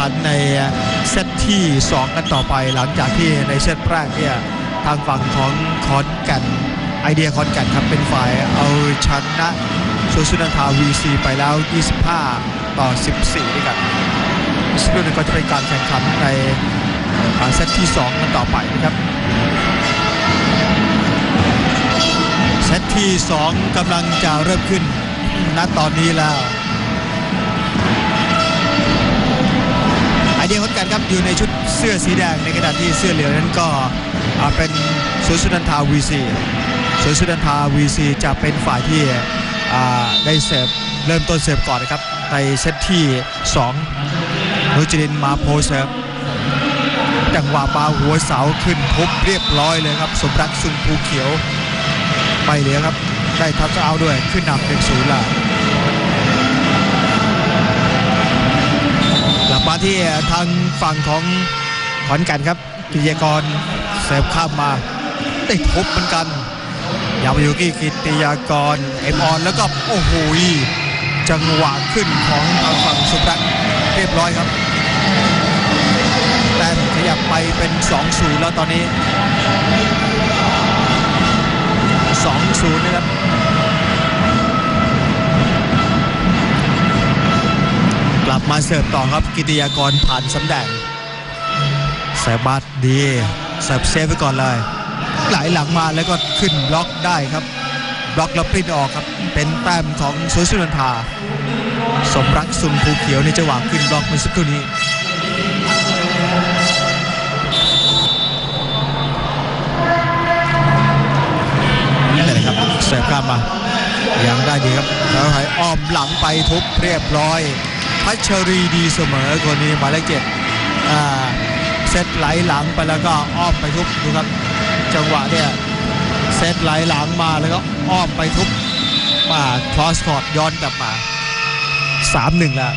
ขันในเซตที่ 2 กันต่อไปหลังจากที่ในเซตแรกเนี่ยทางฝั่งของขอนแก่นไอเดียขอนแก่นครับเป็นฝ่ายเอาชนะสุสุนันทา VC ไปแล้ว 25 ต่อ 14ด้วยกันซึ่งก็จะเป็นการแข่งขันในเซตที่ 2 กันต่อไปนะครับเซตที่ 2กำลังจะเริ่มขึ้นณตอนนี้แล้ว เดียคนกันครับอยู่ในชุดเสื้อสีแดงในขณะที่เสื้อเหลืองนั้นก็เป็นสุสุนันทาวีซีสุสุนันทาวีซีจะเป็นฝ่ายที่ได้เสิร์ฟเริ่มต้นเสิร์ฟก่อนนะครับในเซตที่2นุจรินมาโพเสิร์ฟจังหวะปาหัวเสาขึ้นทุบเรียบร้อยเลยครับสมรักสุนภูเขียวไปเหลือครับได้ทัชเอาด้วยขึ้นนำเป็นศูนย์ละกลับมา ที่ทางฝั่งของขอนแก่นครับกิยากรเสิร์ฟข้ามมาได้ทบเหมือนกันยามายุกิกิติยากรเอ็มออนแล้วก็โอ้โหจังหวะขึ้นของทางฝั่งสุรักษ์เรียบร้อยครับแต้มขยับไปเป็น 2-0 แล้วตอนนี้ 2-0 นะครับ ลับมาเสิร์ฟต่อครับกิติยากรผ่านสำแดงเสิร์ฟบัตดีเสิร์ฟเซฟไว้ก่อนเลย ไหลหลังมาแล้วก็ขึ้นบล็อกได้ครับบล็อกแล้วปริ้นออกครับ เป็นแต้มของสุสุนันทา สมรักสุนภูเขียวในจังหวะขึ้นบล็อกเมื่อสักครู่นี้นี่เลยครับเสิร์ฟข้ามมา ยังได้ดีครับแล้วให้อ้อมหลังไปทุบเรียบร้อย พัชรีดีเสมอคนนี้หมายเลขเจ็ดเซตไหลหลังไปแล้วก็อ้อมไปทุบดูครับ จังหวะเนี่ยเซตไหลหลังมาแล้วก็อ้อมไปทุบมาคลอสคอร์ดย้อนกลับมา 3-1 แล้ว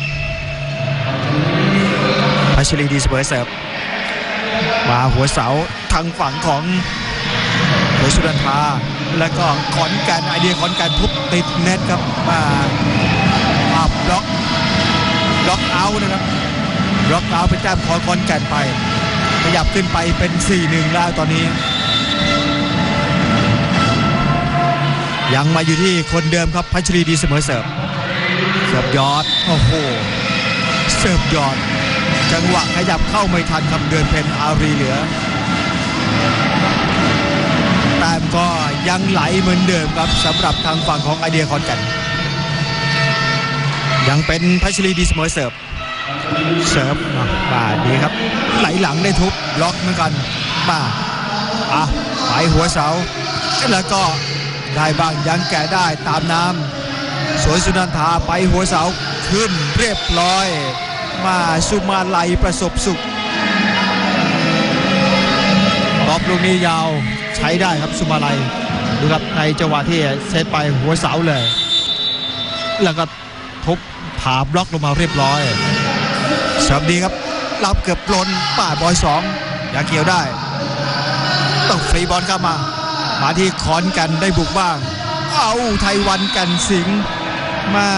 พัชรีดีเสมอเสิร์ฟมาหัวเสาทางฝั่งของโดยสุรันทาแล้วก็ขอนก่นไอเดียขอนก่นทุบติดเน็ตครับมามาบล็อก บล็อกเอาท์นะครับบล็อกเอาท์เป็นแต้มของขอนแก่นไป ขยับขึ้นไปเป็น 4-1 แล้วตอนนี้ ยังมาอยู่ที่คนเดิมครับพัชรีดีเสมอเสิร์ฟเสิร์ฟยอด โอ้โห เสิร์ฟยอด จังหวะขยับเข้าไม่ทันครับเดินเพนอารีเหลือแต้มก็ยังไหลเหมือนเดิมครับสำหรับทางฝั่งของไอเดียคอนแกัน ยังเป็นพัชรีดีเสมอเสิร์ฟเสิร์ฟมาป่าดีครับ ไหลหลังได้ทุบล็อกเหมือนกันป่าอะไปหัวเสาแล้วก็ได้บ้างยังแก่ได้ตามน้ำสวยสุนันทาไปหัวเสาขึ้นเรียบร้อย มาสุมาไลประสบสุขตอบลูกนี้ยาวใช้ได้ครับสุมาลัยดูครับในจังหวะที่เซตไปหัวเสาเลย แล้วก็ทุบ ผาบล็อกลงมาเรียบร้อยสิร์ฟดีครับรับเกือบลนป่าบอยสองยาเกี่ยวได้ ต้องฟรีบอลเข้ามา มาที่ขอนกันได้บุกบ้าง เอาไทยวันกันสิงมา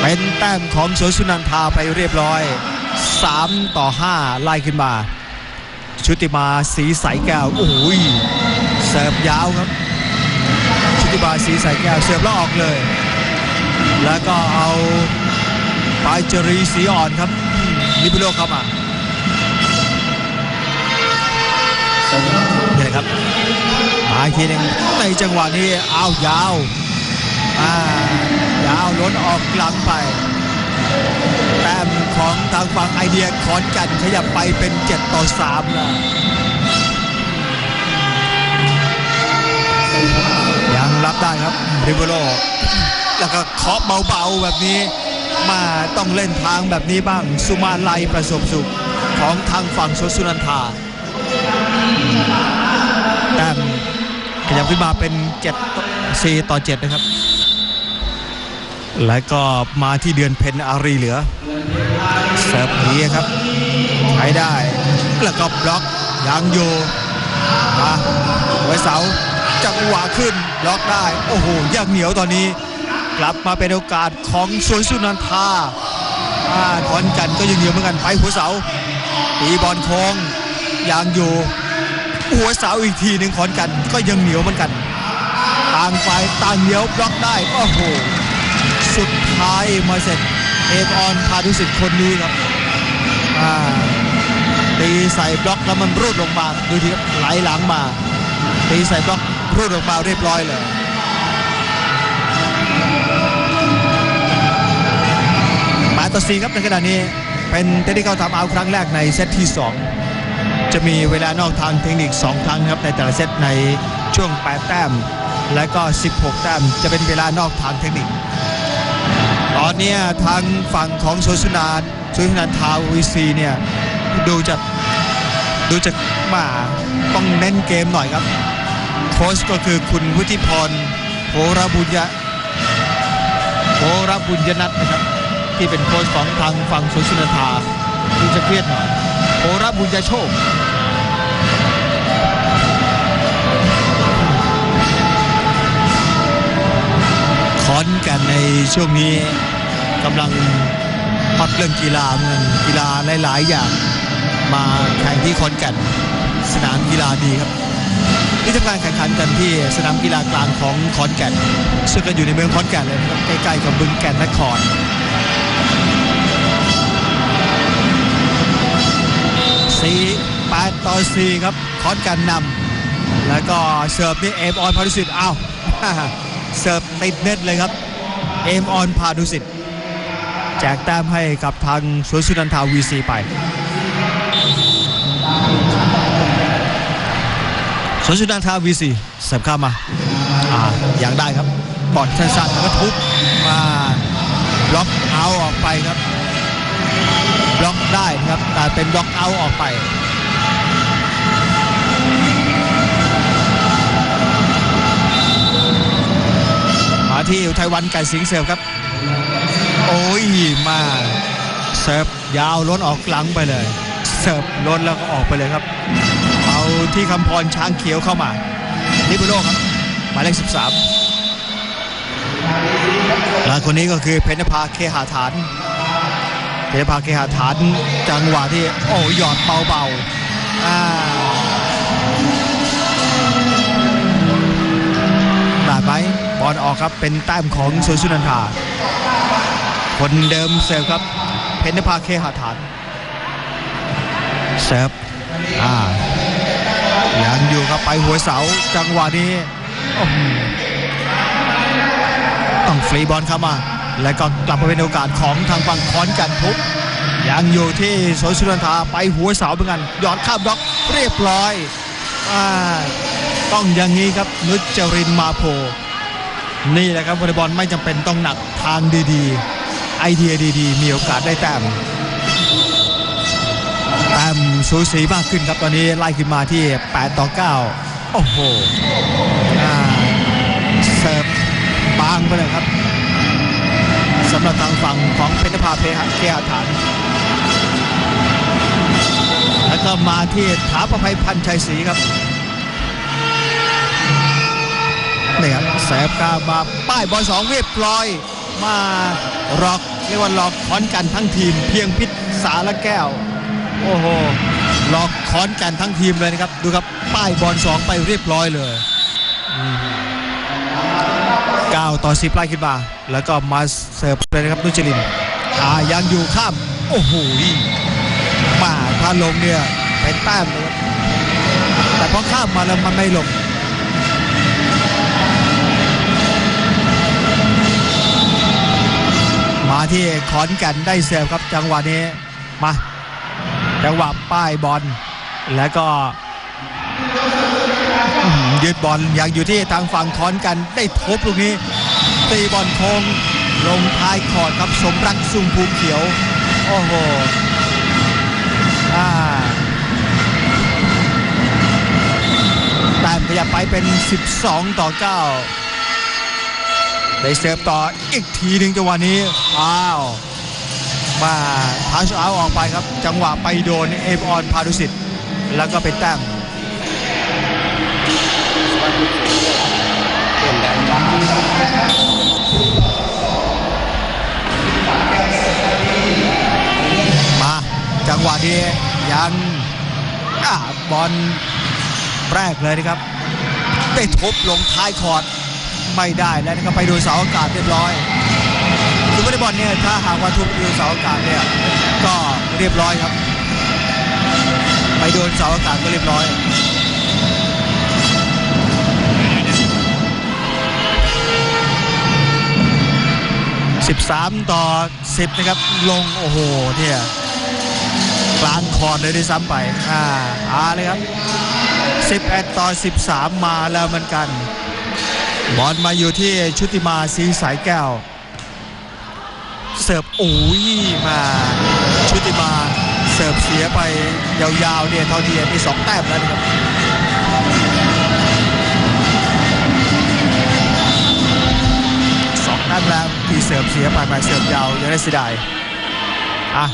เป็นแต้มของสวนสุนันทาไปเรียบร้อย 3 ต่อ 5 ไล่ขึ้นมา ชุติมาสีใสแก้ว โอ้ยเสิร์ฟยาวครับ ชุติมาสีใสแก้วเสิร์ฟแล้วออกเลย แล้วก็เอาปายจรีสีอ่อนครับลิบิโลเข้ามานี่ครับมาอีกทีหนึงในจังหวะนี้เอาวยาวอ่ายาวล้นออกหลังไป แต้มของทางฝั่งไอเดียขอนกันขยับไปเป็น 7 ต่อ3แล้ว รับได้ครับริเบโรแล้วก็เคาะเบาๆแบบนี้มาต้องเล่นทางแบบนี้บ้างสุมาลัยประสบสุขของทางฝั่งโซสุนันทาแต้มขยับขึ้นมาเป็น7 4ต่อ 7 นะครับ แล้วก็มาที่เดือนเพนอารีเหลือเสิร์ฟดีครับ ใช้ได้ แล้วก็บล็อกยังอยู่มาหัวเสา จังหวะขึ้นล็อกได้ โอ้โหยังเหนียวตอนนี้ กลับมาเป็นโอกาสของสวนสุนันทาอาขอนกันก็ยังเหนียวเหมือนกันไปหัวเสาตีบอลโค้งยังอยู่ หัวเสาอีกทีหนึ่งขอนกันก็ยังเหนียวเหมือนกันต่างฝ่ายต่างเหนียวบล็อกได้โอ้โหสุดท้ายมาเสร็จเอฟออนพาดุสิตคนนี้ครับตีใส่บล็อกแล้วมันรูดลงมาดูทีครับไหลหลังมาตีใส่บล็อก รูดลงมาเรียบร้อยเลยแปดต่อ4ครับในขณะนี้เป็นเทคนิคเขาทำเอาครั้งแรกในเซตที่ 2 จะมีเวลานอกทางเทคนิค 2 ครั้งครับในแต่ละเซตในช่วง 8 แต้ม และก็ 16 แต้ม จะเป็นเวลานอกทางเทคนิค ตอนนี้ทางฝั่งของโซซุนานโซซุนานทาววีซีเนี่ยดูจะดูจะมาต้องเน้นเกมหน่อยครับ โค้ชก็คือคุณวุฒิพรโหระบุญยะโหระบุญยนัทนะครับ ที่เป็นโค้ชของทางฝั่งสุนทราที่จะเครียดหน่อยโหระบุญยโชคขอนแกันในช่วงนี้กำลังฮอตเรื่องกีฬาเมือนกีฬาหลาย ๆ อย่าง มาแข่งที่ขอนแก่นสนามกีฬาดีครับ ที่ทำการแข่งขันกันที่สนามกีฬากลางของขอนแก่นซึ่งก็อยู่ในเมืองขอนแก่นเลยนะครับใกล้ๆกับบึงแก่นนครสี่แปดต่อสี่ครับขอนแก่นนำแล้วก็เสิร์ฟนี่เอมออนพาดุสิตอ้าวเสิร์ฟติดเน็ตเลยครับเอมออนพาดุสิตแจกแต้มให้กับทางสวนสุนันทาวีซีไป สนสุนันทาวีซีเสิร์ฟเข้ามาอ่าอย่างได้ครับบอลสั้นๆแล้วก็ทุบมาบล็อกเอาออกไปครับบล็อกได้ครับแต่เป็นบล็อกเอาออกไปมาที่อุทยวันไก่สิงเสิร์ฟครับ โอ้ยมาเสิร์ฟยาวล้นออกหลังไปเลย เสิร์ฟล้นแล้วก็ออกไปเลยครับ ที่คำพรช้างเขียวเข้ามาลิเบโรครับหมายเลข13และคนนี้ก็คือเพนภาเคหาฐาน เพนภาเคหาฐานจังหวะที่โอ้หยอดเบาๆอ่าดไหมบอลออกครับเป็นแต้มของสุสุนันทาคนเดิมเสิร์ฟครับ เพนภาเคหาฐานเสิร์ฟอ่า ยังอยู่ครับไปหัวเสาจังหวะนี้ต้องฟรีบอลเข้ามา แล้วก็กลับมาเป็นโอกาสของทางฝั่งคอนกันทุบยังอยู่ที่โซสุนันทาไปหัวเสาเหมือนกันยอดข้ามบล็อกเรียบร้อยอต้องอย่างนี้ครับนุชจรินมาโพ นี่แหละครับวอลเลย์บอลไม่จำเป็นต้องหนักทางดีๆ ไอเดียดีๆ มีโอกาสได้แต้ม สูสีมากขึ้นครับตอนนี้ไล่ขึ้นมาที่ 8 ต่อ 9 โอ้โหเสิร์ฟบางไปเลยครับสำหรับทางฝั่งของเพชรภาเพหะเคหฐาน แล้วก็มาที่ถาประภัยพันชัยศรีครับนี่ครับแสบกามาป้ายบอลสองเรียบร้อย มาหลอกเรียกว่าหลอกขอนกันทั้งทีม เพียงพิษสาละแก้ว โอ้โห หลอกขอนกันทั้งทีมเลยนะครับ ดูครับ ป้ายบอลสองไปเรียบร้อยเลยอืม9ต่อ10ไล่ขึ้นมา แล้วก็มาเสิร์ฟเลยนะครับนุชลินอ่ายังอยู่ข้าม โอ้โหมาถ้าลงเนี่ยเป็นแต้มเลยครับแต่พอข้ามมาแล้วมันไม่ลงมาที่ขอนแก่นได้เสิร์ฟครับจังหวะนี้มา จังหวะป้ายบอลแล้วก็ยืดบอลยังอยู่ที่ทางฝั่งคอนกันได้ทบลูกนี้ ตีบอลโค้งลงท้ายคอดครับสมรักซุ่มภูเขียว โอ้โหอ่าแต้มขยับไปเป็น 12 ต่อ 9 ได้เสิร์ฟต่ออีกทีหนึ่งจังหวะนี้อ้าว มาทัชเอาออกไปครับ จังหวะไปโดนเอฟออนพาดุสิตแล้วก็เป็นแต้มมาจังหวะที่ยันอบอลแรกเลยนะครับได้ทบลงท้ายคอร์ดไม่ได้แล้วนะครับไปโดนเสาอากาศเรียบร้อย อลเลย์บอลเนี่ยถ้าหากว่าทุบโดนเสาอากาศเนี่ยก็เรียบร้อยครับ ไปโดนเสาอากาศก็เรียบร้อย13ต่อ10นะครับลงโอ้โหเนี่ยกลางคอร์ดเลยด้วยซ้ำไปอ่าอาเลยครับ 11 ต่อ 13 มาแล้วเหมือนกัน บอลมาอยู่ที่ชุติมาสีสายแก้ว เสิร์ฟโอ้ยมาชุติมาเสิร์ฟเสียไปยาวๆเนี่ยเท่าที่เห็นมีสองแต้มแล้วนะครับสองนัดแล้วที่เสิร์ฟเสียไปมาเสิร์ฟยาวยังได้เสียดายอะ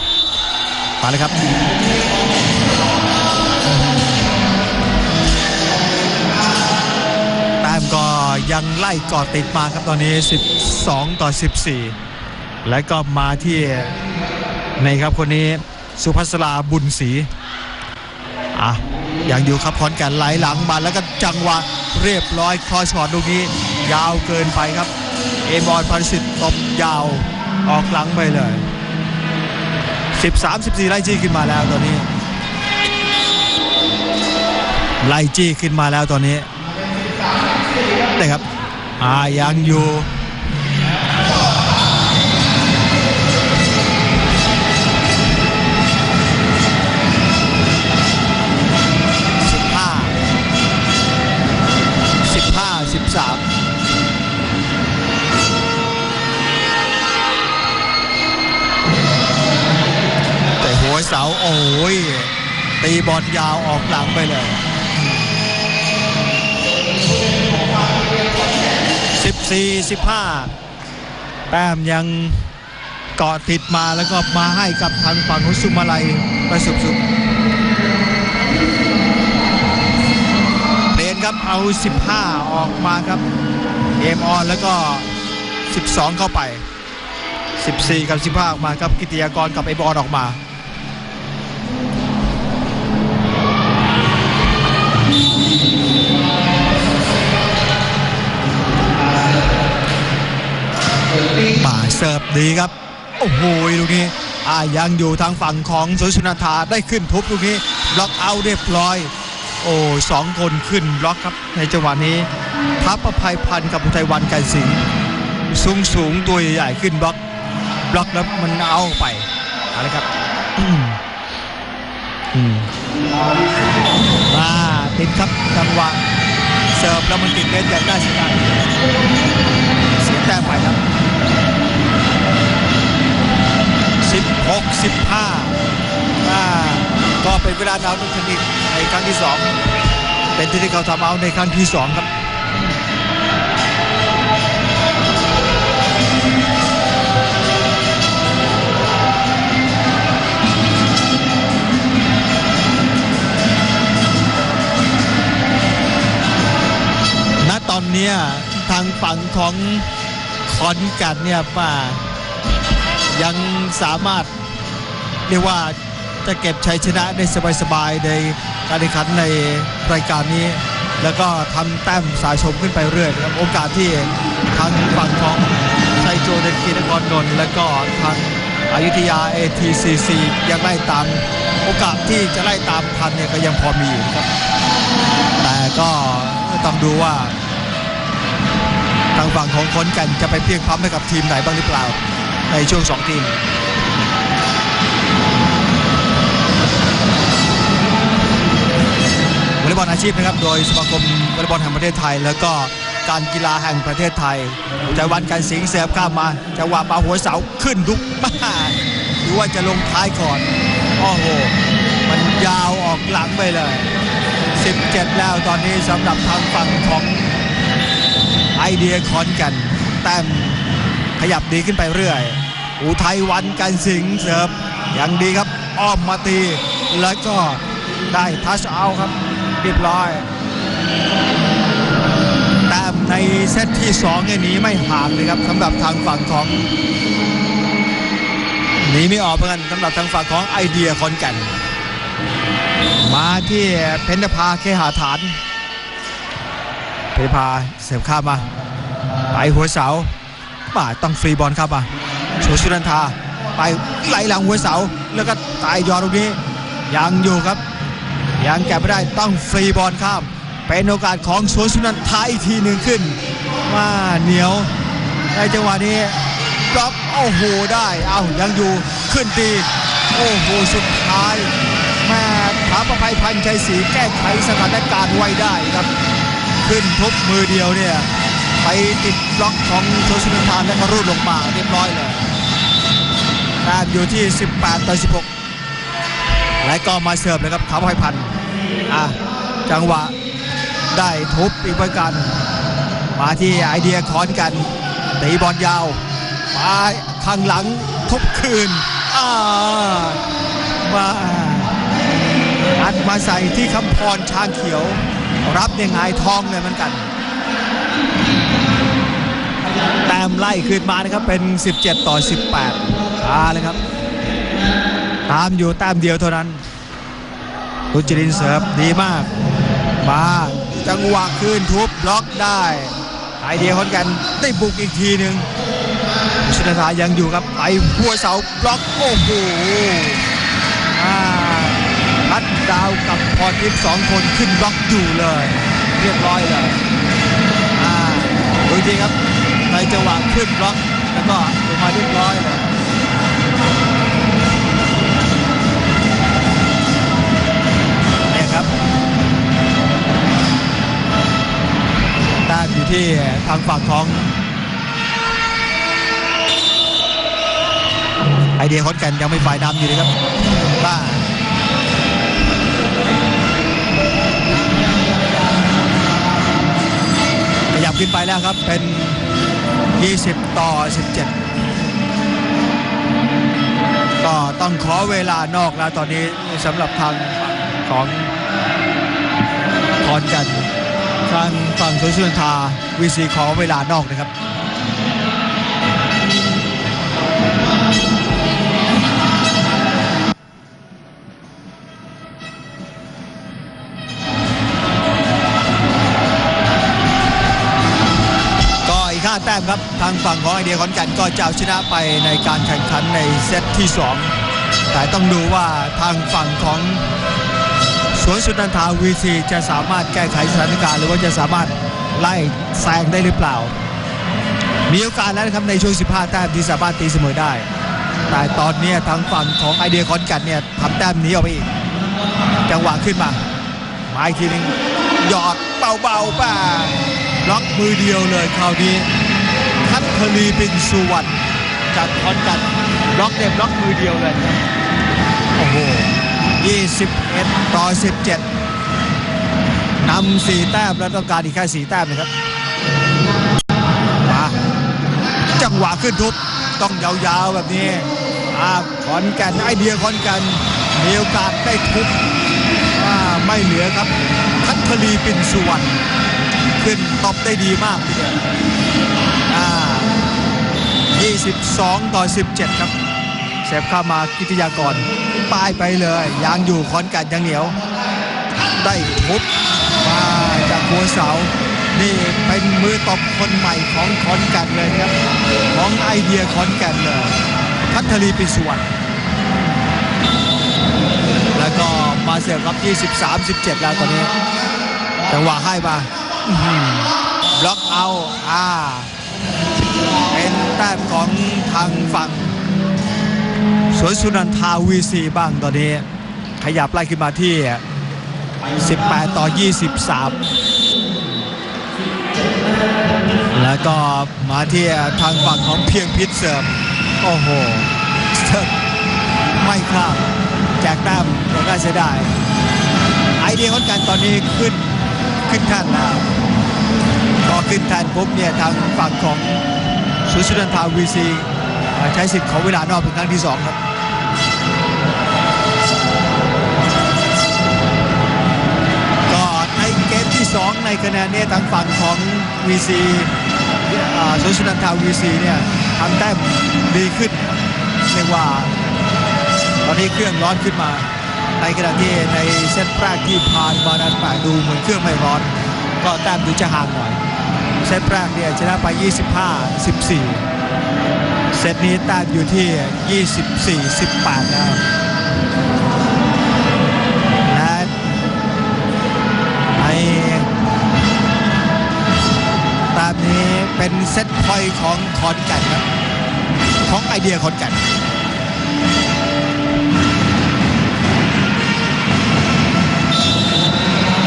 มาเลยครับแต้มก็ยังไล่กาะติดมาครับตอนนี้ 12 ต่อ 14 และก็มาที่ในครับคนนี้สุภัสราบุญศรีอะยังอยู่ครับพรแกันไหลหลังมาแล้วก็จังหวะเรียบร้อยคอช็อตลูกนี้ ยาวเกินไปครับ เอมอนพันสิทธิ์ตบยาวออกหลังไปเลย 13 14 ไล่จี้ขึ้นมาแล้วตอนนี้ ไล่จี้ขึ้นมาแล้วตอนนี้นะครับอ่ายังอยู่ ตีบอลยาวออกหลังไปเลย 14 15 แต้มยังเกาะติดมาแล้วก็มาให้กับทางฝั่งของสุมาลัยประสบสุขเปลี่ยนครับเอา 15 ออกมาครับเอมออนแล้วก็ 12 เข้าไป 14 กับ 15 ออกมาครับกิติยากรกับไอบอลออกมา สิร์ฟดีครับ โอ้โหลูกนี้อ่ายังอยู่ทางฝั่งของสวนสุนันทาได้ขึ้นทุบลูกนี้บล็อกเอาเรียบร้อย โอ้สองคนขึ้นบล็อกครับในจังหวะนี้ทัพประภัยพันธ์กับอุทัยวันไก่สิงสูงสูงตัวใหญ่ขึ้นบล็อกบล็อกแล้วมันเอาไปอะไรครับอืมอืมมาติดครับจังหวะเสิร์ฟแล้วมันติดเล่นอย่างน่าเสียดายเสียแต้มไปครับ 65อ่าก็เป็นเวลาดาวนุชนิกในครั้งที่ 2 เป็นที่ที่เขาทำเอาในครั้งที่ 2 ครับณตอนนี้ทางฝั่งของขอนแกันเนี่ยป่ายังสามารถียกว่าจะเก็บชัยชนะได้สบายๆในการแข่งขันในรายการนี้ แล้วก็ทำแต้มสะสมขึ้นไปเรื่อยครับโอกาสที่ทางฝั่งของชัยโจเดนกีนครนนท์และก็ทางอายุทยา ATCC ยังไล่ตามโอกาสที่จะไล่ตามทันเนี่ยก็ยังพอมีอยู่ครับ แต่ก็ต้องดูว่า ทางฝั่งของคนกันจะไปเพียงพร้ำให้กับทีมไหนบ้างหรือเปล่า ในช่วงสองทีม วอลเลย์บอลอาชีพนะครับ โดยสมาคมวอลเลย์บอลแห่งประเทศไทย แล้วก็การกีฬาแห่งประเทศไทยใจวันการสิงเสียบข้ามมาจังหวะปาหัวเสาขึ้นดุกมาหรือว่าจะลงท้ายก่อนโอ้โหมันยาวออกหลังไปเลย 17 แล้วตอนนี้สำหรับทางฝั่งของไอเดียคอนกัน แต้มขยับดีขึ้นไปเรื่อย อุทัยวันกันสิงเสิร์ฟยังดีครับ อ้อมมาตี แล้วก็ได้ทัชเอาครับ เรียบร้อยแต้มในเซตที่2เนี่ยหนีไม่ห่างเลยครับสำหรับทางฝั่งของหนีไม่ออกเหมือนกันสำหรับทางฝั่งของไอเดียคอนแกันมาที่เพนนภาเคหาฐานเพนนภาเสิร์ฟข้ามมาไปหัวเสาป่าต้องฟรีบอลเข้ามาโชชุนันทา ไปไหลหลังหัวเสา แล้วก็ตายยอตรงนี้ยังอยู่ครับ ยังแก็บไม่ได้ต้องฟรีบอลข้าม เป็นโอกาสของสวนสุนันทาอีกทีหนึ่งขึ้น มาเหนียวในจังหวะนี้บล็อกโอ้โหได้เอายังอยู่ขึ้นตีโอ้โหสุดท้ายแม่ถาประภัยพันชัยศรีแก้ไขสถานการณ์ไว้ได้ครับ ขึ้นทุบมือเดียวเนี่ยไปติดบล็อกของโชชุนันทานแล้วก็รูดลงมาเรียบร้อยเลยแต้มอยู่ที่ 18 ต่อ 16 และก็มาเสิร์ฟเลยครับถาประภัยพันอะจังหวะได้ทุบอีกเหมือนกัน มาที่ไอเดียคอนกันตีบอลยาวมาข้างหลังทุบคืนอ่ามาอัดมาใส่ที่คำพรช้างเขียว รับยังไงทองเลยเหมือนกัน แต้มไล่ขึ้นมานะครับเป็น 17 ต่อ 18อาเลยครับ ตามอยู่แต้มเดียวเท่านั้นรุจิรินเสิร์ฟดีมาก มาจังหวะคืนทุบบล็อกได้ไอเดียคนกันได้บุกอีกทีหนึ่งชนาธายังอยู่ครับไปหัวเสาบล็อกโอ้โหพัดดาวกับพรทิพย์สองคนขึ้นบล็อกอยู่เลย เรียบร้อยเลยดูดีครับในจังหวะขึ้นบล็อกแล้วก็ลงมาเรียบร้อยเลย ที่ทางฝั่งของ ไอเดียคอนแกันยังไม่ฝ่ายนำอยู่เลยครับบ้าขยับขึ้นไปแล้วครับเป็น 20 ต่อ 17 ก็ต้องขอเวลานอกแล้วตอนนี้สำหรับทางฝั่งของคอนกัน ทางฝั่งสวนสุนันทาวีซีขอเวลานอกนะครับก็อีกห้าแต้มครับทางฝั่งของไอเดียขอนแก่นก็จะเอาชนะไปในการแข่งขันในเซตที่ 2 แต่ต้องดูว่าทางฝั่งของ สวนสุนันทาวีซีจะสามารถแก้ไขสถานการณ์หรือว่าจะสามารถไล่แซงได้หรือเปล่า มีโอกาสแล้วนะครับในช่วง 15 แต้มที่สามารถตีเสมอได้ แต่ตอนนี้ทางฝั่งของไอเดียขอนก่นเนี่ยทำแต้มนี้ออกไปอีก จังหวะขึ้นมามาอีกทีนึงหยอดเบาๆป่าล็อกมือเดียวเลยคราวนี้คัตเทอรีบินสุวรรณจากขอนก่นบล็อกเด็บล็อกมือเดียวเลยโอ้โห 21 ต่อ 17นำ4แต้มแล้วต้องการอีกแค่4แต้มนะครับมาจังหวะขึ้นทุบต้องยาวๆแบบนี้อาขอนแก่นไอเดียขอนแก่นมีโอกาสได้ทุบไม่เหลือครับคัทธลีปินสุวรรณขึ้นตอบได้ดีมากทีเดียวอ่า22 ต่อ 17 ครับ เซฟเข้ามากิติยากรป้ายไปเลยยางอยู่ขอนก่นยังเหนียว ได้ทุบมาจากหัวเสา นี่เป็นมือตบคนใหม่ของขอนก่นเลยครับ ของไอเดียขอนก่นเลยพัทลีปิสวรแล้วก็มาเสียบครับ23 17 แล้วตอนนี้จังหวะให้มาบล็อกเอาอ่าเป็นแต้มของทางฝั่ง วนสุนันทาวีซีบ้างตอนนี้ ขยับไล่ขึ้นมาที่ 18 ต่อ 23 แล้วก็มาที่ทางฝั่งของเพียงพิษเสิร์ฟโอ้โหเสิร์ฟไม่ข้ามแจกแต้มยังได้เสียดายไอเดียของการตอนนี้ขึ้นขึ้นแท่นแล้วพอขึ้นแท่นปุ๊บเนี่ยทางฝั่งของสุสุนันทาวีซีใช้สิทธิ์ขอเวลานอกเป็นครั้งที่สองครับ ที่ 2 ในคะแนนเนี้ทางฝั่งของ VC อ่าสุสุนันทา VC เนี่ยทำแต้มดีขึ้นเรียกว่า ตอนนี้เครื่องร้อนขึ้นมา ในขณะที่ในเซตแรกที่ผ่านมานั้นแปดูเหมือนเครื่องไม่ร้อน ก็แต้มดูจะห่างหน่อย เซตแรกเนี่ยชนะไป 25 14 เซตนี้แต้มอยู่ที่ 24 18 แล้ว เป็นเซตพอยต์ของขอนแก่นครับของไอเดียขอนแก่น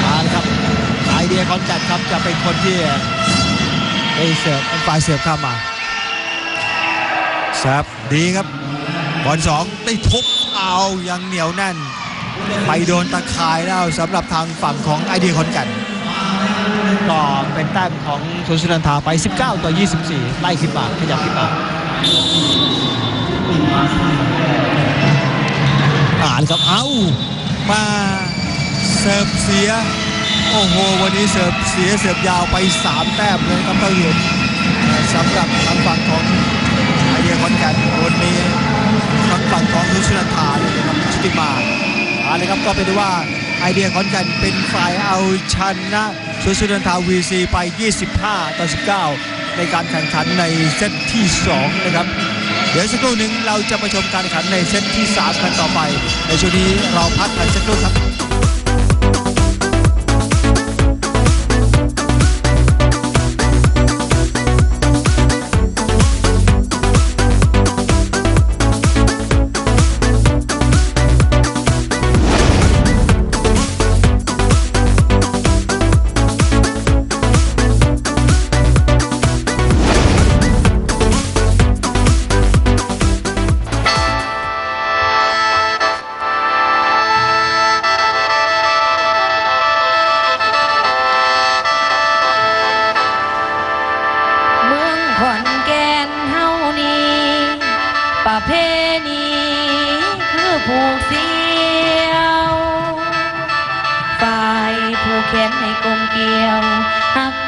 มาเลยครับไอเดียคอนแกตครับจะเป็นคนที่ไปเสิร์ฟเป็นฝ่ายเสิร์ฟเข้ามาเสิร์ฟดีครับบอลสองได้ทุบเอายังเหนียวแน่น ไปโดนตะข่ายแล้วสำหรับทางฝั่งของไอเดียคอนแกต ก็เป็นแต้มของสุนทรนันทาไป 19 ต่อ 24 ไล่ขึ้นมาขยับขึ้นมาอ่านครับ เอามาเสิร์ฟเสีย โอ้โห วันนี้เสิร์ฟเสียเสิร์ฟยาวไป 3 แต้มเลยครับท่านผู้ชมสำหรับทางฝั่งของไอเดียคอนแกนวันนี้ทางฝั่งของนุชนันทาเลยครับชุติมาเอาเลยครับก็เป็นว่า ไอเดียขอนแกนเป็นฝ่ายเอาชนะสุสุนันทาวีซีไป 25 ต่อ 19 ในการแข่งขันในเซตที่ 2 นะครับ เดี๋ยวสักครู่หนึ่งเราจะไปชมการแข่งขันในเซตที่ 3 กันต่อไป ในช่วงนี้เราพักกันสักครู่ครับ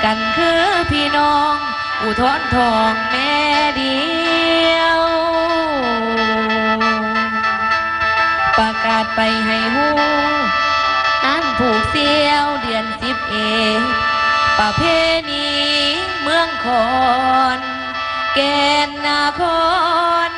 กันคือพี่น้อง อุทธรทองแม่เดียว ประกาศไปให้หูอันผูกเสียวเดือนสิบเอกประเพณีเมืองคอนแกนนาคร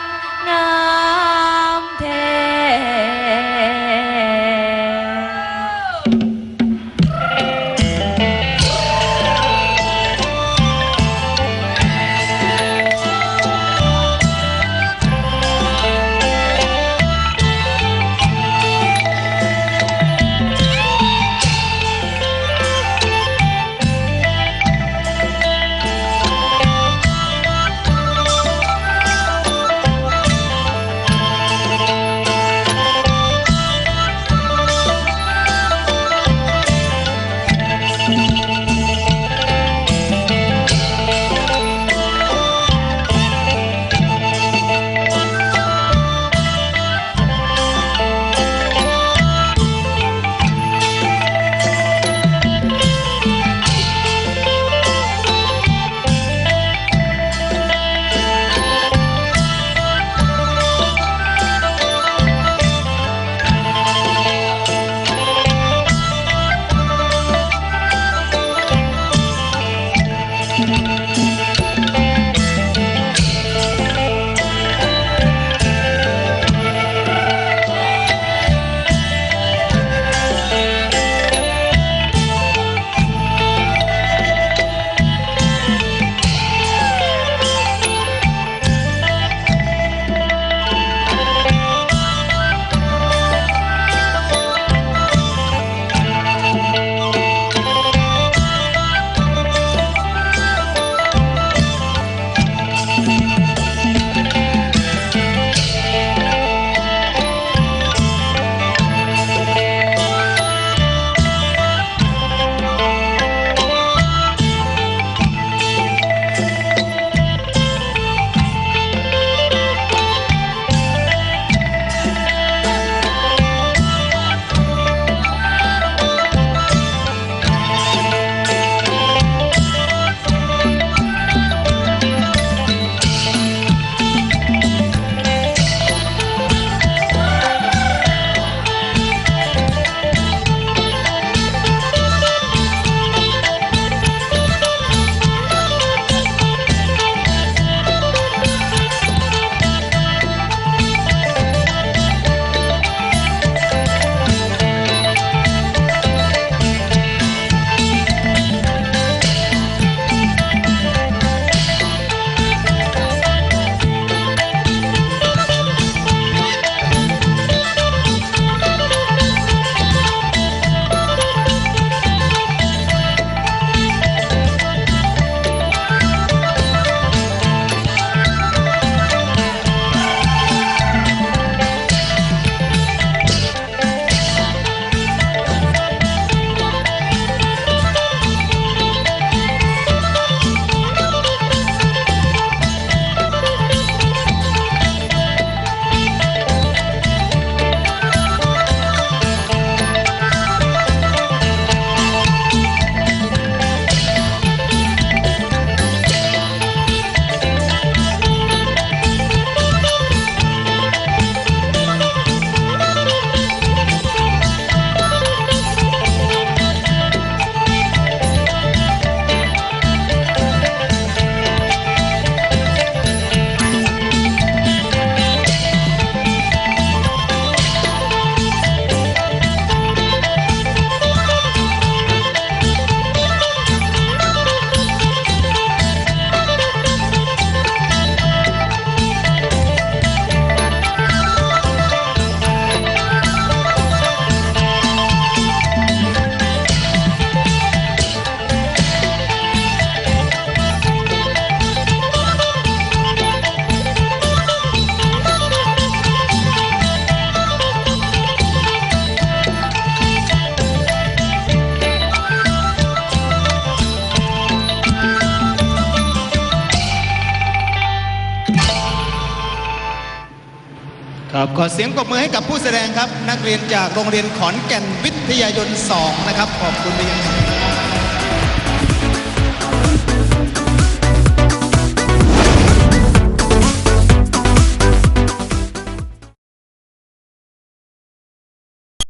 เสียงปรบมือให้กับผู้แสดงครับ นักเรียนจากโรงเรียนขอนแก่นวิทยายน 2 นะครับ ขอบคุณไปยัง